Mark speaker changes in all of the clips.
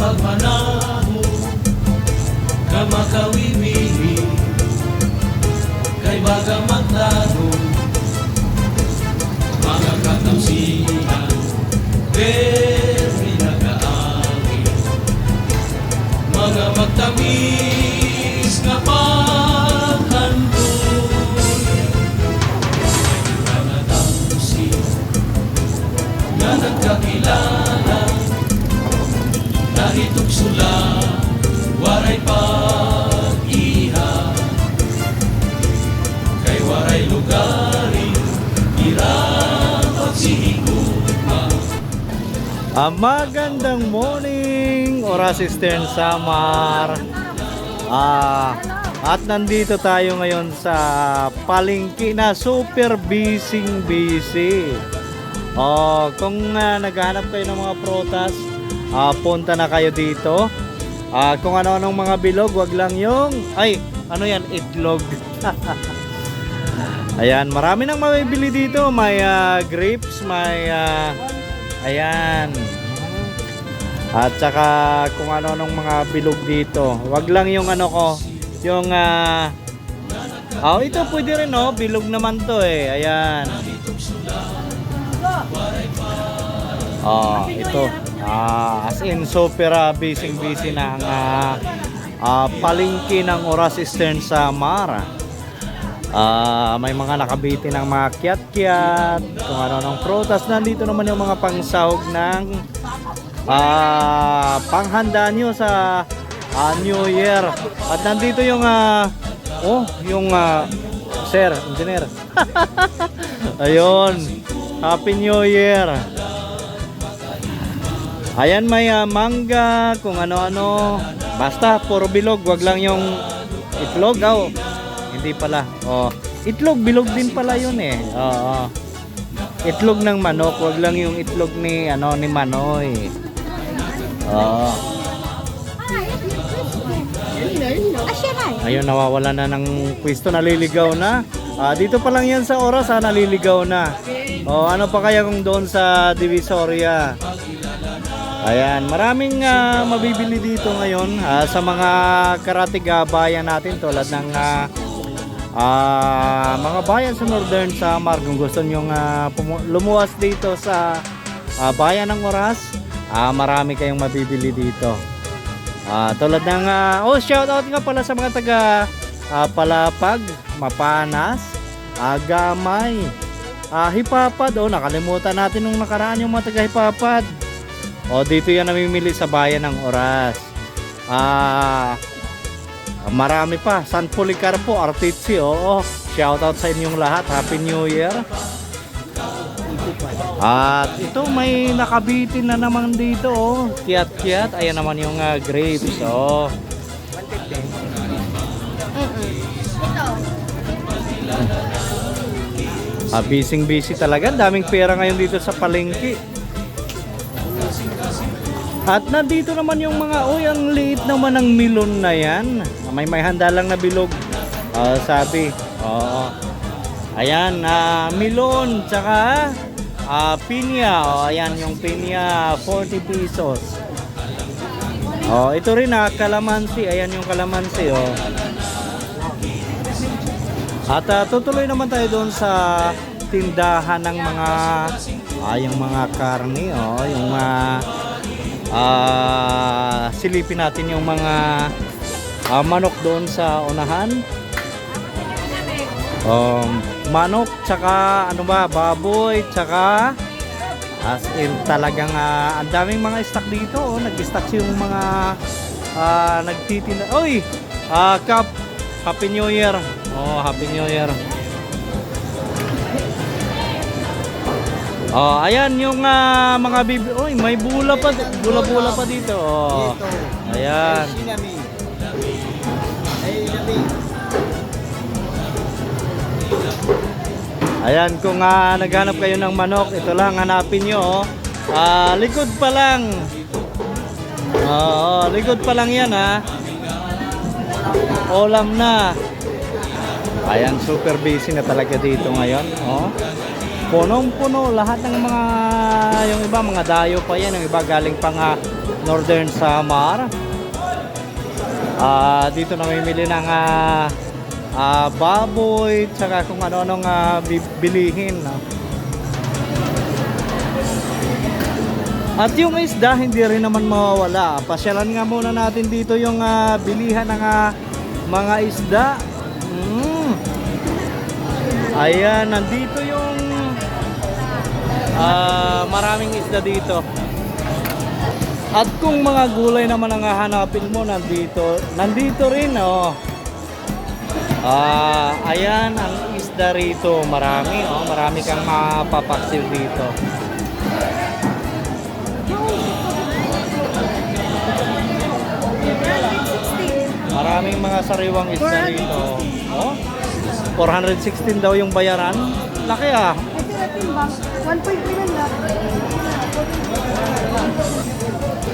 Speaker 1: pagmanaw na makawiwihi kay bagamat lalo mga katamsihan very nakaawit mga magtamis Lang Waray pag-iha Kay waray lugarin Hirap pagsihigugma
Speaker 2: Ah, magandang morning, Oras Eastern Samar. Ah, at nandito tayo ngayon sa palengke na super busy busy. Oh, kung ah, naghahanap kayo ng mga protas, ah, punta na kayo dito. Ah, kung ano-anong mga bilog, wag lang yung ay, ano yan, itlog. Ayan, marami nang mabibili dito. May ah, grapes, may ah, ayan. At saka kung ano nung mga bilog dito. Wag lang yung ano ko, yung ah Oh, ito pwede rin oh, bilog naman to eh. Ayan. Oh, ito. Ah, as in super uh, busy busy na ang ah, ah, palengke ng Oras Eastern sa Mara. Ah, may mga nakabiti ng mga kiat-kiat, kung ano ng prutas. Nandito naman yung mga pangsahog ng ah, panghanda nyo sa ah, New Year. At nandito yung ah, oh, yung ah, sir, engineer. Ayun. Happy New Year. Ayan may ah, mangga, kung ano-ano. Basta puro bilog, wag lang yung itlog. Oh. Hindi pala. Oh, itlog bilog din pala 'yun eh. Oo. Itlog ng manok, wag lang yung itlog ni ano ni Manoy. Oo. Ayun, nawawala na ng pwesto, naliligaw na. Ah, dito pa lang yan sa oras, ha, naliligaw na. O, ano pa kaya kung doon sa Divisoria? Ayan, maraming ah, mabibili dito ngayon ah, sa mga karate gabayan natin tulad ng ah, ah, mga bayan sa Northern Samar. Kung gusto nyo lumuwas dito sa ah, bayan ng Oras, ah, marami kayong mabibili dito. Ah, tulad ng ah, oh shout out nga pala sa mga taga ah, Palapag, Mapanas, Agamay, ah, Hipapad. Oh, nakalimutan natin nung nakaraan yung mga taga Hipapad. Oh, dito yan namimili sa bayan ng Oras. Ah, marami pa. San Policarpo, Artitsi. Oo, shout out sa inyong lahat. Happy New Year. At ito may nakabitin na naman dito oh. Kiat-kiat. Ayan naman yung ah, grapes oh. Ah, busy busy talaga. Daming pera ngayon dito sa palengke. At nandito naman yung mga, uy, ang liit naman ng milon na yan. May may handa lang na bilog. Ah, sabi. Oo. Ayan, ah, milon, tsaka ah, pinya. Oh, ayan yung pinya, 40 pesos. Oh, ito rin ah, kalamansi. Ayan yung kalamansi, oh. At ah, tutuloy naman tayo doon sa tindahan ng mga ah, yung mga karne, oh, yung mga ah, silipin natin yung mga ah, manok doon sa unahan. Um, manok, tsaka ano ba, baboy, tsaka as in talagang ah, ang daming mga stock dito. Oh, nag-stock yung mga ah, nagtitinda. Oy! Ah, Kap, Happy New Year. Oh, Happy New Year. Oh, ayan yung ah, mga bibi. Oy, may bula pa, bula-bula pa dito. Oh. Ayan. Ayan, kung ah, naghanap kayo ng manok, ito lang hanapin nyo. Oh. Ah, likod pa lang. Oo, likod pa lang yan ha. Olam na. Ayan, super busy na talaga dito ngayon. Oh. Punong-puno lahat ng mga yung iba mga dayo pa yan, yung iba galing pa nga Northern Samar. Ah, dito namimili ng ah, ah, baboy, tsaka kung ano-anong ah, bi- bilihin. no? At yung isda, hindi rin naman mawawala. Pasyalan nga muna natin dito yung ah, bilihan ng ah, mga isda. Mm. Ayan, nandito yung ah, maraming isda dito. At kung mga gulay naman ang hahanapin mo, nandito, nandito rin, oh. Ah, ayan ang isda rito. Marami, oh. Marami kang mapapaksil dito. Maraming mga sariwang isda rito. Oh. 416 daw yung bayaran. Laki ah.
Speaker 3: Ito natin ba? 1.3 lang lang.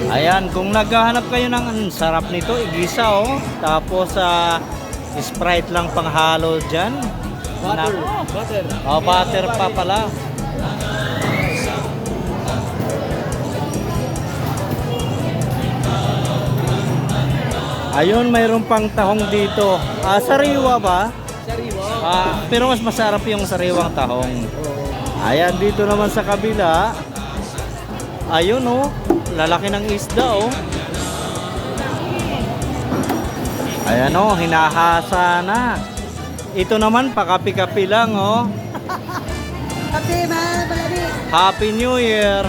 Speaker 2: Ayan, kung naghahanap kayo ng ang sarap nito, igisa oh. Tapos sa Sprite lang panghalo dyan.
Speaker 4: Butter.
Speaker 2: Nako.
Speaker 4: Butter.
Speaker 2: Oh, butter pa pala. Ayun, mayroon pang tahong dito. Ah, sariwa ba?
Speaker 4: Sariwa.
Speaker 2: Ah, pero mas masarap yung sariwang tahong. Ayan, dito naman sa kabila. Ayun oh, lalaki ng isda oh. Ayan oh, hinahasa na. Ito naman, pakapi-kapi lang oh. Happy New Year!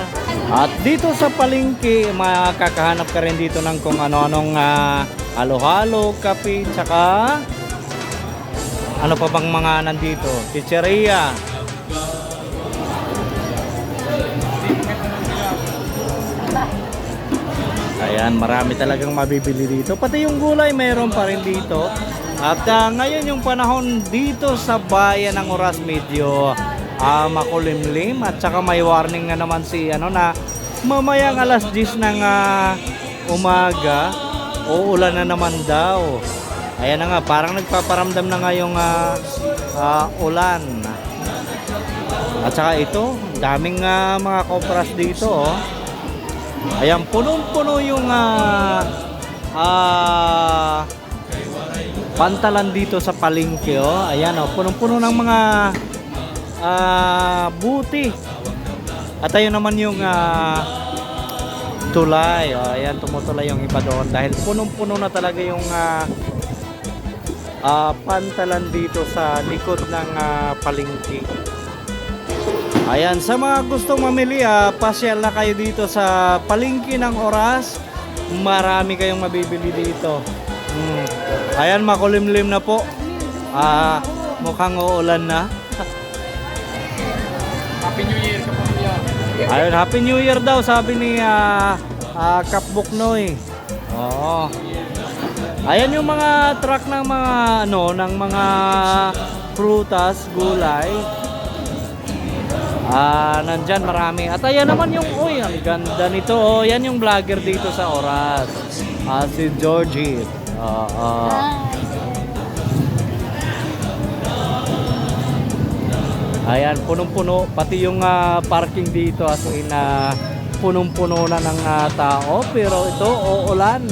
Speaker 2: At dito sa palengke, makakahanap ka rin dito ng kung ano-anong ah, halo-halo, kape, tsaka ano pa bang mga nandito? Chicheria. Ayan, marami talagang mabibili dito. Pati yung gulay mayroon pa rin dito. At ah, ngayon yung panahon dito sa bayan ng Oras medyo ah, makulimlim at saka may warning nga naman si ano na mamayang alas 10 ng ah, umaga uulan na naman daw. Ayan na nga, parang nagpaparamdam na nga yung ah, ah, ulan. At saka ito, daming ah, mga kopras dito oh. Ayan, punong-puno yung ah ah, pantalan dito sa palengke oh. Ayan oh, punong-puno ng mga ah, buti. At ayun naman yung ah, tulay. Oh, ayan, tumutulay yung iba doon dahil punong-puno na talaga yung ah, ah, pantalan dito sa likod ng ah, palengke. Ayan, sa mga gustong mamili, ah, pasyal na kayo dito sa palengke ng oras. Marami kayong mabibili dito. Hmm. Ayan, makulimlim na po. Ah, mukhang uulan na.
Speaker 4: Happy New Year, kapamilya.
Speaker 2: Ayun, Happy New Year daw, sabi ni ah, ah, Kap Buknoy. Oo. Ayan yung mga truck ng mga ano, ng mga prutas, gulay. Ah, nandyan marami. At ayan naman yung, uy, ang ganda nito. Oh, yan yung vlogger dito sa Oras. Ah, si Georgie. Oo. Ayan, punong-puno. Pati yung ah, parking dito as in ah, punong-puno na ng ah, tao. Pero ito, uulan.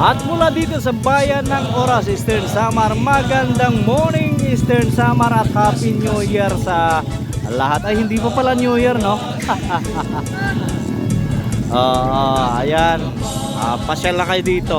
Speaker 2: At mula dito sa bayan ng Oras, Eastern Samar, magandang morning Eastern Samar at Happy New Year sa lahat. Ay, hindi pa pala New Year, no? Oo, ayan. Ah, pasyal na kayo dito.